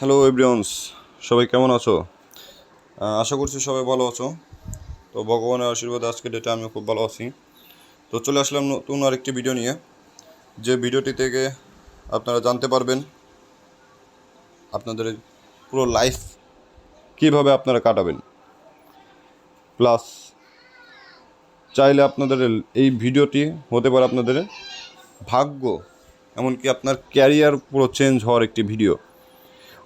Hello everyone's সবাই কেমন আছো? আশা করছি সবাই ভালো আছো। তো ভগবানের আশীর্বাদে আজকে ডেটে আমি খুব ভালো আছি। তো চলে আসলাম নতুন আরেকটি ভিডিও নিয়ে। যে ভিডিওটি থেকে আপনারা জানতে পারবেন আপনাদের পুরো লাইফ কীভাবে আপনারা কাটাবেন। প্লাস চাইলে আপনাদের এই ভিডিওটি হতে পারে আপনাদের ভাগ্য, এমনকি আপনার ক্যারিয়ার পুরো চেঞ্জ হওয়ার একটি ভিডিও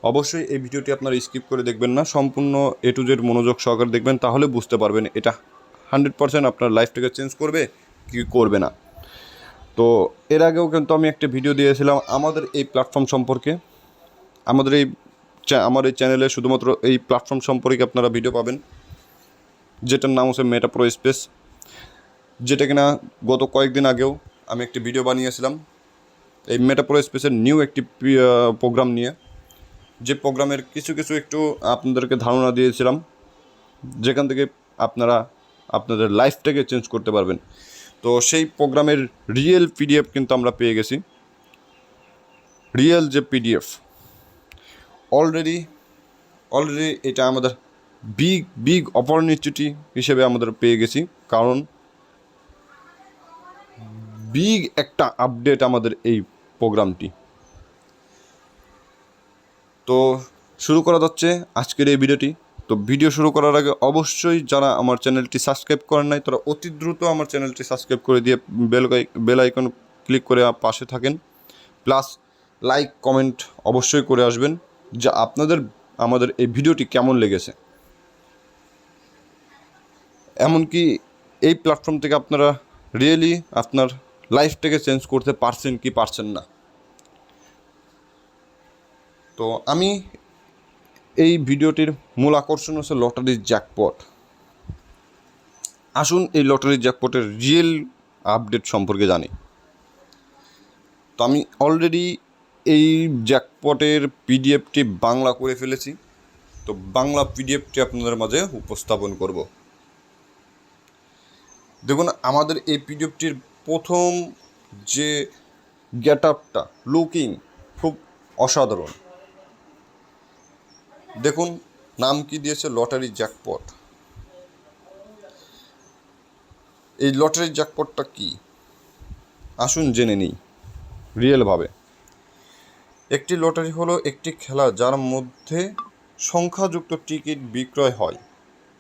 অবশ্যই এই ভিডিওটি আপনারা স্কিপ করে দেখবেন না, সম্পূর্ণ এ টু জেড মনোযোগ সহকারে দেখবেন, তাহলে বুঝতে পারবেন এটা হান্ড্রেড পার্সেন্ট আপনার লাইফটাকে চেঞ্জ করবে, কি করবে না। তো এর আগেও কিন্তু আমি একটা ভিডিও দিয়েছিলাম আমাদের এই প্ল্যাটফর্ম সম্পর্কে। আমাদের এই আমার এই চ্যানেলে শুধুমাত্র এই প্ল্যাটফর্ম সম্পর্কে আপনারা ভিডিও পাবেন, যেটার নাম হচ্ছে মেটা প্রো স্পেস যেটা কিনা গত কয়েকদিন আগেও আমি একটি ভিডিও বানিয়েছিলাম, এই মেটা প্রো স্পেসের নিউ একটি প্রোগ্রাম নিয়ে। যে প্রোগ্রামের কিছু কিছু একটু আপনাদেরকে ধারণা দিয়েছিলাম, যেখান থেকে আপনারা আপনাদের লাইফটাকে চেঞ্জ করতে পারবেন। তো সেই প্রোগ্রামের রিয়েল পিডিএফ কিন্তু আমরা পেয়ে গেছি। রিয়েল যে পিডিএফ, অলরেডি অলরেডি এটা আমাদের বিগ বিগ অপরচুনিটি হিসেবে আমাদের পেয়ে গেছি। কারণ বিগ একটা আপডেট আমাদের এই প্রোগ্রামটি। তো শুরু করা যাচ্ছে আজকের এই ভিডিওটি। তো ভিডিও শুরু করার আগে অবশ্যই যারা আমার চ্যানেলটি সাবস্ক্রাইব করেন নাই, তারা অতি দ্রুত আমার চ্যানেলটি সাবস্ক্রাইব করে দিয়ে বেল বেল আইকন ক্লিক করে পাশে থাকেন। প্লাস লাইক, কমেন্ট অবশ্যই করে আসবেন যা আপনাদের, আমাদের এই ভিডিওটি কেমন লেগেছে। এমনকি এই প্ল্যাটফর্ম থেকে আপনারা রিয়েলি আপনার লাইফটাকে চেঞ্জ করতে পারছেন কি পারছেন না। তো আমি এই ভিডিওটির মূল আকর্ষণ হচ্ছে লটারির জ্যাকপট আসুন এই লটারির জ্যাকপটের রিয়েল আপডেট সম্পর্কে জানি। তো আমি অলরেডি এই জ্যাকপটের পিডিএফটি বাংলা করে ফেলেছি। তো বাংলা পিডিএফটি আপনাদের মাঝে উপস্থাপন করব। দেখুন, আমাদের এই পিডিএফটির প্রথম যে গেট আপটা লুকিং খুব অসাধারণ। দেখুন, নাম কি দিয়েছে লটারি জ্যাকপট? এই লটারি জ্যাকপটটা কি? আসুন জেনে নিই রিয়েলভাবে একটি লটারি হলো একটি খেলা যার মধ্যে সংখ্যাযুক্ত টিকিট বিক্রয় হয়।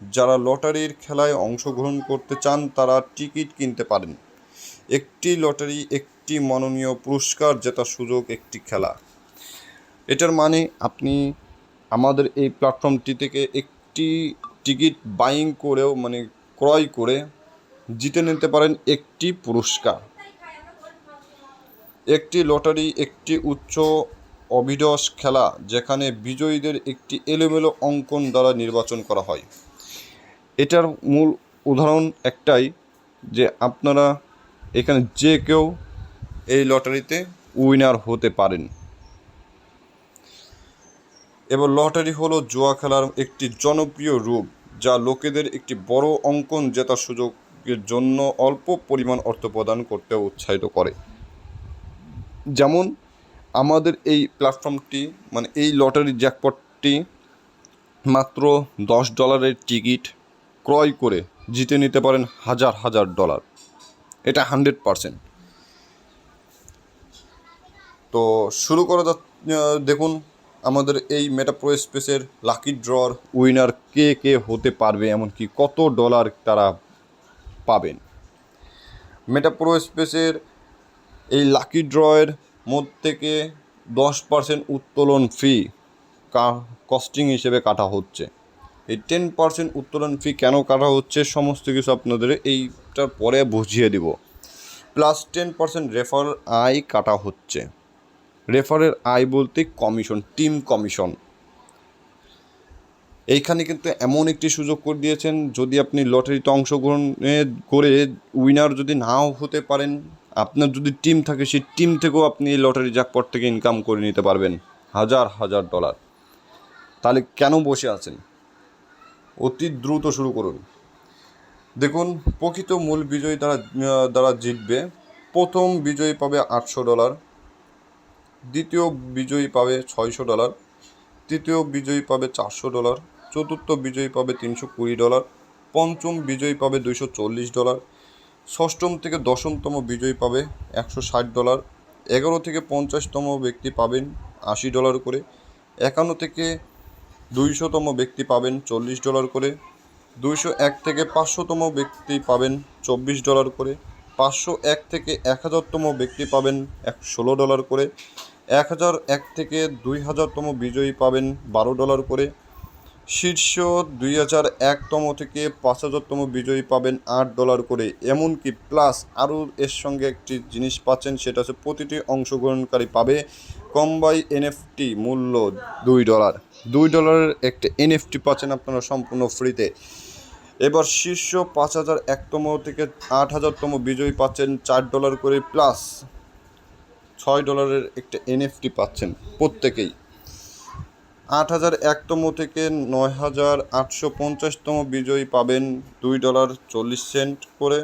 যারা লটারির খেলায় অংশগ্রহণ করতে চান, তারা টিকিট কিনতে পারেন। একটি লটারি একটি মাননীয় পুরস্কার জেতার সুযোগ একটি খেলা। এটার মানে আপনি আমাদের এই প্ল্যাটফর্মটি থেকে একটি টিকিট বাইং করেও মানে ক্রয় করে জিতে নিতে পারেন একটি পুরস্কার। একটি লটারি, একটি উচ্চ অভিডস খেলা, যেখানে বিজয়ীদের একটি এলোমেলো অঙ্কন দ্বারা নির্বাচন করা হয়। এটার মূল উদাহরণ একটাই যে আপনারা এখানে যে কেউ এই লটারিতে উইনার হতে পারেন। এবার লটারি হলো জুয়া খেলার একটি জনপ্রিয় রূপ যা লোকেদের একটি বড় অঙ্কন জেতার সুযোগের জন্য অল্প পরিমাণ অর্থ প্রদান করতে উৎসাহিত করে। যেমন আমাদের এই প্ল্যাটফর্মটি মানে এই লটারি জ্যাকপটটি মাত্র দশ ডলারের টিকিট ক্রয় করে জিতে নিতে পারেন হাজার হাজার ডলার। এটা হান্ড্রেড পারসেন্ট। তো শুরু করা আহ, দেখুন আমাদের এই মেটাপ্রো স্পেসের লাকি ড্রর উইনার কে কে হতে পারবে, এমনকি কত ডলার তারা পাবেন? মেটাপ্রো স্পেসের এই লাকি ড্রয়ের মধ্যে থেকে দশ পার্সেন্ট উত্তোলন ফি কস্টিং হিসেবে কাটা হচ্ছে। এই টেন পার্সেন্ট উত্তোলন ফি কেন কাটা হচ্ছে, সমস্ত কিছু আপনাদের এইটার পরে বুঝিয়ে দিব। প্লাস টেন পার্সেন্ট রেফার আয় কাটা হচ্ছে। রেফারের আয় বলতে কমিশন, টিম কমিশন। এইখানে কিন্তু এমন একটি সুযোগ করে দিয়েছেন, যদি আপনি লটারিতে অংশগ্রহণ করে উইনার যদি নাও হতে পারেন, আপনার যদি টিম থাকে, সেই টিম থেকেও আপনি এই লটারি জ্যাকপট থেকে ইনকাম করে নিতে পারবেন, হাজার হাজার ডলার তাহলে কেন বসে আছেন? অতি দ্রুত শুরু করুন। দেখুন, প্রকৃত মূল বিজয়ী দ্বারা দ্বারা জিতবে। প্রথম বিজয়ী পাবে আটশো ডলার দ্বিতীয় বিজয়ী পাবে ছয়শো ডলার, তৃতীয় বিজয়ী পাবে চারশো ডলার, চতুর্থ বিজয়ী পাবে তিনশো কুড়ি ডলার, পঞ্চম বিজয়ী পাবে দুইশো চল্লিশ ডলার, ষষ্ঠম থেকে দশমতম বিজয়ী পাবে একশো ষাট ডলার, এগারো থেকে পঞ্চাশতম ব্যক্তি পাবেন আশি ডলার করে, একান্ন থেকে দুইশোতম ব্যক্তি পাবেন চল্লিশ ডলার করে, দুইশো এক থেকে পাঁচশোতম ব্যক্তি পাবেন চব্বিশ ডলার করে, পাঁচশো এক থেকে এক হাজারতম ব্যক্তি পাবেন এক ষোলো ডলার করে এক হাজার এক থেকে দুই হাজারতম বিজয়ী পাবেন বারো ডলার করে। শীর্ষ দুই হাজার একতম থেকে পাঁচ হাজারতম বিজয়ী পাবেন আট ডলার করে। এমনকি প্লাস আরও এর সঙ্গে একটি জিনিস পাচ্ছেন, সেটা হচ্ছে প্রতিটি অংশগ্রহণকারী পাবে কম্বাই এনএফটি মূল্য দুই ডলার। দুই ডলারের একটা এনএফটি পাচ্ছেন আপনারা সম্পূর্ণ ফ্রিতে। এবার শীর্ষ পাঁচ হাজার একতম থেকে আট হাজারতম বিজয়ী পাচ্ছেন চার ডলার করে প্লাস। ছয় ডলারের একটা এনএফটি পাচ্ছেন প্রত্যেকেই। আট হাজার একতম থেকে নয় হাজার আটশো পঞ্চাশতম বিজয়ী পাবেন দুই ডলার চল্লিশ সেন্ট করে,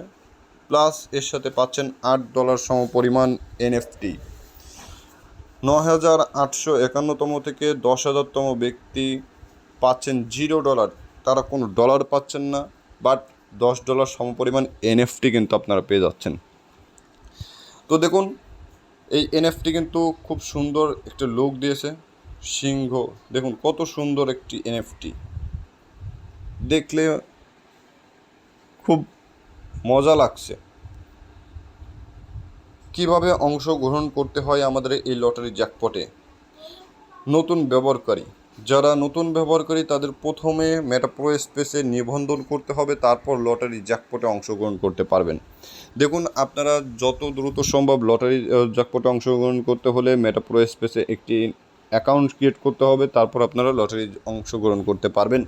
প্লাস এর সাথে পাচ্ছেন আট ডলার সম পরিমাণ এনএফটি নয় হাজার আটশো একান্নতম থেকে দশ হাজারতম ব্যক্তি পাচ্ছেন জিরো ডলার। তারা কোনো ডলার পাচ্ছেন না, বাট দশ ডলার সমপরিমাণ এনএফটি কিন্তু আপনারা পেয়ে যাচ্ছেন। তো দেখুন এই এনএফটি কিন্তু খুব সুন্দর একটা লুক দিয়েছে। সিংহ, দেখুন কত সুন্দর একটি এনএফটি দেখলে খুব মজা লাগছে। কীভাবে অংশগ্রহণ করতে হয় আমাদের এই লটারি জ্যাকপটে নতুন ব্যবহারকারী। যারা নতুন ব্যবহারকারী, তাদের প্রথমে মেটাপ্রো স্পেসে নিবন্ধন করতে হবে, তারপর লটারি জ্যাকপটে অংশগ্রহণ করতে পারবেন। দেখুন, আপনারা যত দ্রুত সম্ভব লটারি জ্যাকপটে অংশগ্রহণ করতে হলে মেটাপ্রো স্পেসে একটি অ্যাকাউন্ট ক্রিয়েট করতে হবে, তারপর আপনারা লটারি অংশগ্রহণ করতে পারবেন।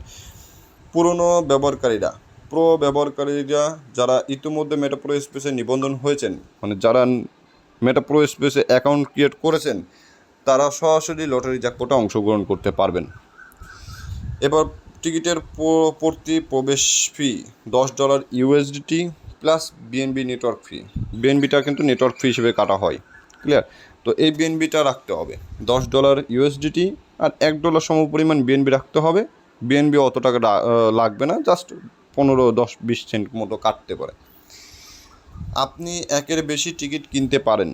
পুরনো ব্যবহারকারীরা, প্রো ব্যবহারকারীরা যারা ইতিমধ্যে মেটাপ্রো স্পেসে নিবন্ধন হয়েছেন মানে যারা মেটাপ্রো স্পেসে অ্যাকাউন্ট ক্রিয়েট করেছেন তারা সরাসরি লটারি জ্যাকপটে অংশগ্রহণ করতে পারবেন। এবার টিকিটের প্রতি প্রবেশ ফি দশ dollar USDT plus BNB network fee বিএনবিটা কিন্তু নেটওয়ার্ক ফি হিসেবে কাটা হয় ক্লিয়ার তো এই বিএনবিটা রাখতে হবে। দশ ডলার ইউএসডিটি আর এক ডলার সম পরিমাণ বিএনবি রাখতে হবে। বিএনবি অত টাকা লাগবে না জাস্ট পনেরো, দশ, বিশ সেন্ট মতো কাটতে পারে। আপনি একের বেশি টিকিট কিনতে পারেন।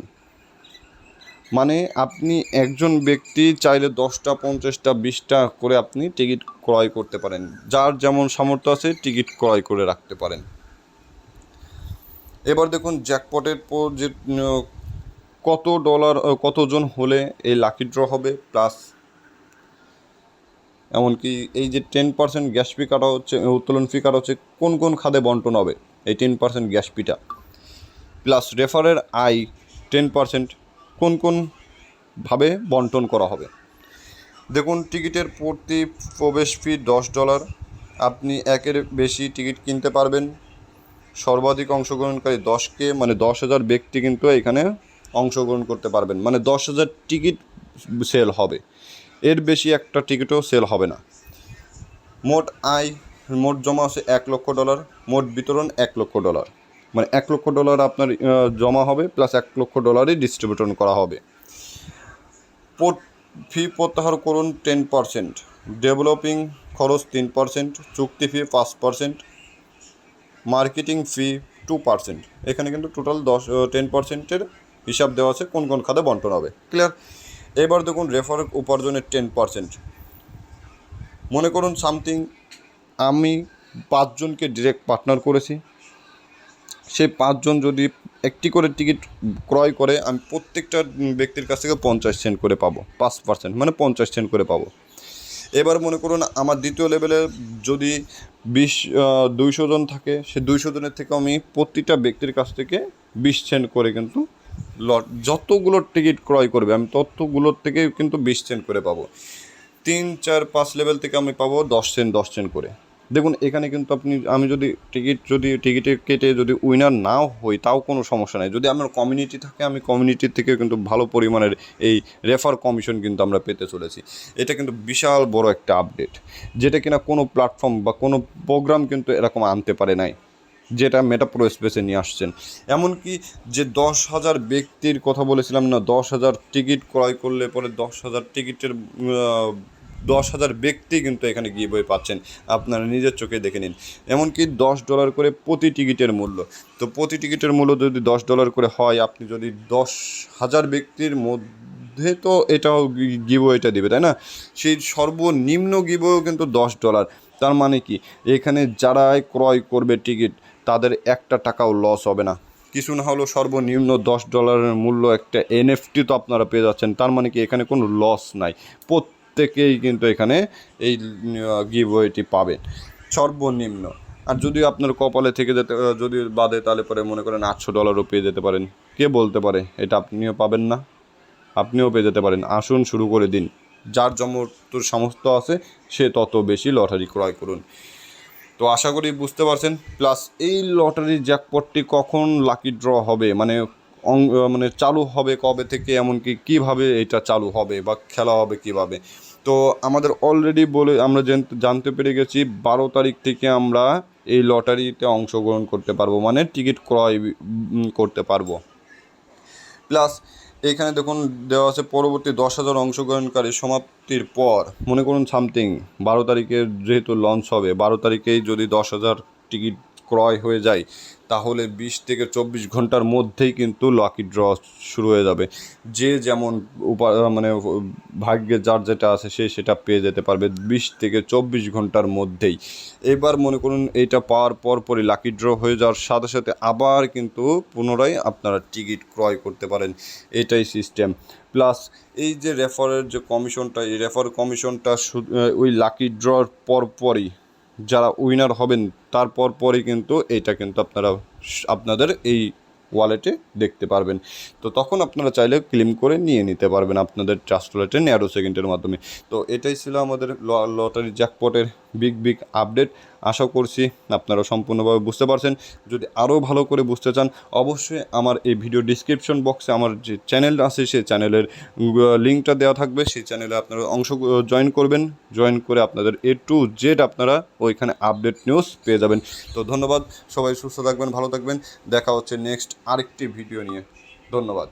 মানে আপনি একজন ব্যক্তি চাইলে দশটা, পঞ্চাশটা, বিশটা করে আপনি টিকিট ক্রয় করতে পারেন। যার যেমন সামর্থ্য আছে টিকিট ক্রয় করে রাখতে পারেন। এবার দেখুন, জ্যাকপটের পর যে কত ডলার কতজন হলে এই লাকি ড্র হবে, প্লাস এমনকি এই যে টেন পার্সেন্ট গ্যাস ফি কাটা হচ্ছে, উত্তোলন ফি কাটা হচ্ছে, কোন কোন খাদে বন্টন হবে? এই টেন পার্সেন্ট গ্যাস ফিটা। প্লাস রেফারের আয়, টেন পার্সেন্ট কোন কোন ভাবে বন্টন করা হবে? দেখুন, টিকিটের প্রতি প্রবেশ ফি দশ ডলার আপনি একের বেশি টিকিট কিনতে পারবেন। সর্বাধিক অংশগ্রহণকারী দশকে মানে দশ হাজার ব্যক্তি কিন্তু এখানে অংশগ্রহণ করতে পারবেন। মানে দশ হাজার টিকিট সেল হবে। এর বেশি একটা টিকিটও সেল হবে না। মোট আয়, মোট জমা আছে এক লক্ষ ডলার মোট বিতরণ এক লক্ষ ডলার মানে এক লক্ষ ডলার আপনার জমা হবে প্লাস এক লক্ষ ডলারই ডিস্ট্রিবিউশন করা হবে। ফি প্রত্যাহার করুন টেন পার্সেন্ট ডেভেলপিং খরচ তিন পার্সেন্ট চুক্তি ফি পাঁচ percent marketing fee two percent এখানে কিন্তু টোটাল দশ টেন পার্সেন্টের হিসাব দেওয়া আছে, কোন কোন খাতে বন্টন হবে। ক্লিয়ার এবার দেখুন রেফার উপার্জনের টেন পার্সেন্ট মনে করুন সামথিং আমি পাঁচজনকে ডিরেক্ট পার্টনার করেছি। সেই পাঁচজন যদি একটি করে টিকিট ক্রয় করে, আমি প্রত্যেকটা ব্যক্তির কাছ থেকে পঞ্চাশ সেন্ট করে পাবো, পাঁচ পার্সেন্ট মানে পঞ্চাশ সেন্ট করে পাবো। এবার মনে করুন, আমার দ্বিতীয় লেভেলে যদি বিশ দুইশো জন থাকে সে দুইশো জনের থেকে আমি প্রতিটা ব্যক্তির কাছ থেকে বিশ সেন্ট করে কিন্তু লট, যতগুলো টিকিট ক্রয় করবে, আমি ততগুলোর থেকে কিন্তু বিশ সেন্ট করে পাবো। তিন, চার, পাঁচ লেভেল থেকে আমি পাবো দশ সেন্ট দশ সেন্ট করে। দেখুন, এখানে কিন্তু আপনি, আমি যদি টিকিট, যদি টিকিটে কেটে যদি উইনার নাও হই, তাও কোনো সমস্যা নেই। যদি আমার কমিউনিটি থাকে, আমি কমিউনিটির থেকে কিন্তু ভালো পরিমাণের এই রেফার কমিশন কিন্তু আমরা পেতে চলেছি। এটা কিন্তু বিশাল বড় একটা আপডেট যেটা কিনা কোনো প্ল্যাটফর্ম বা কোনো প্রোগ্রাম কিন্তু এরকম আনতে পারে নাই, যেটা মেটাপ্রো স্পেসে নিয়ে আসছেন। এমনকি যে দশ হাজার ব্যক্তির কথা বলেছিলাম না, দশ হাজার টিকিট ক্রয় করলে পরে দশ হাজার টিকিটের দশ হাজার ব্যক্তি কিন্তু এখানে গিয়ে বই পাচ্ছেন। আপনারা নিজের চোখে দেখে নিন। এমনকি দশ ডলার করে প্রতি টিকিটের মূল্য। তো প্রতি টিকিটের মূল্য যদি দশ ডলার করে হয়, আপনি যদি দশ হাজার ব্যক্তির মধ্যে তো এটাও গিবো এটা দেবে, তাই না? সেই সর্বনিম্ন গিবও কিন্তু দশ ডলার। তার মানে কি? এখানে যারাই ক্রয় করবে টিকিট, তাদের একটা টাকাও লস হবে না। কিছু না হলেও সর্বনিম্ন দশ ডলারের মূল্য একটা এনএফটি তো আপনারা পেয়ে যাচ্ছেন। তার মানে কি? এখানে কোনো লস নাই। প্রত্যেকেই কিন্তু এখানে এই গিভওয়েটি পাবেন। সর্বনিম্ন। আর যদি আপনার কপালে থেকে যেতে যদি বাদে তাহলে পরে মনে করেন আটশো ডলারও পেয়ে যেতে পারেন। কে বলতে পারে? এটা আপনিও পাবেন না। আপনিও পেয়ে যেতে পারেন। আসুন, শুরু করে দিন। যার যতর সামর্থ্য আছে, সে তত বেশি লটারি ক্রয় করুন। তো আশা করি বুঝতে পারছেন। প্লাস এই লটারির জ্যাকপটটি কখন লাকি ড্র হবে? মানে মানে চালু হবে কবে থেকে, এমনকি কীভাবে এটা চালু হবে বা খেলা হবে কীভাবে। তো আমাদের অলরেডি বলে, আমরা জানতে পেরে গেছি, বারো তারিখ থেকে আমরা এই লটারিতে অংশগ্রহণ করতে পারব মানে টিকিট ক্রয় করতে পারব। প্লাস এখানে দেখুন, দেওয়া আছে পরবর্তী দশ হাজার অংশগ্রহণকারী সমাপ্তির পর, মনে করুন সামথিং, বারো তারিখে যেহেতু লঞ্চ হবে, বারো তারিখেই যদি দশ হাজার টিকিট ক্রয় হয়ে যায়, তাহলে বিশ থেকে চব্বিশ ঘণ্টার মধ্যেই কিন্তু লাকি ড্র শুরু হয়ে যাবে। যে যেমন উপা মানে ভাগ্যে যার যেটা আছে সে সেটা পেয়ে যেতে পারবে বিশ থেকে চব্বিশ ঘণ্টার মধ্যেই। এবার মনে করুন এইটা পাওয়ার পর পরই লাকি ড্র হয়ে যাওয়ার সাথে সাথে আবার কিন্তু পুনরায় আপনারা টিকিট ক্রয় করতে পারেন। এটাই সিস্টেম প্লাস এই যে রেফারের যে কমিশনটা এই রেফার কমিশনটা ওই লাকি ড্রর পর পরই যারা উইনার হবেন তারপর পরই কিন্তু এইটা কিন্তু আপনারা আপনাদের এই ওয়ালেটে দেখতে পারবেন। তো তখন আপনারা চাইলে ক্লেম করে নিয়ে নিতে পারবেন আপনাদের ট্রাস্ট ওয়ালেটে ন্যারো সেকেন্ডের মাধ্যমে। তো এটাই ছিল আমাদের লটারি জ্যাকপটের বিগ বিগ আপডেট আশা করছি আপনারা সম্পূর্ণভাবে বুঝতে পারছেন। যদি আরও ভালো করে বুঝতে চান, অবশ্যই আমার এই ভিডিও ডিসক্রিপশন বক্সে আমার যে চ্যানেল আছে সেই চ্যানেলের লিঙ্কটা দেওয়া থাকবে। সেই চ্যানেলে আপনারা অংশ জয়েন করবেন। জয়েন করে আপনাদের এ টু জেড আপনারা ওইখানে আপডেট নিউজ পেয়ে যাবেন। তো ধন্যবাদ। সবাই সুস্থ থাকবেন, ভালো থাকবেন। দেখা হচ্ছে নেক্সট আরেকটি ভিডিও নিয়ে। ধন্যবাদ।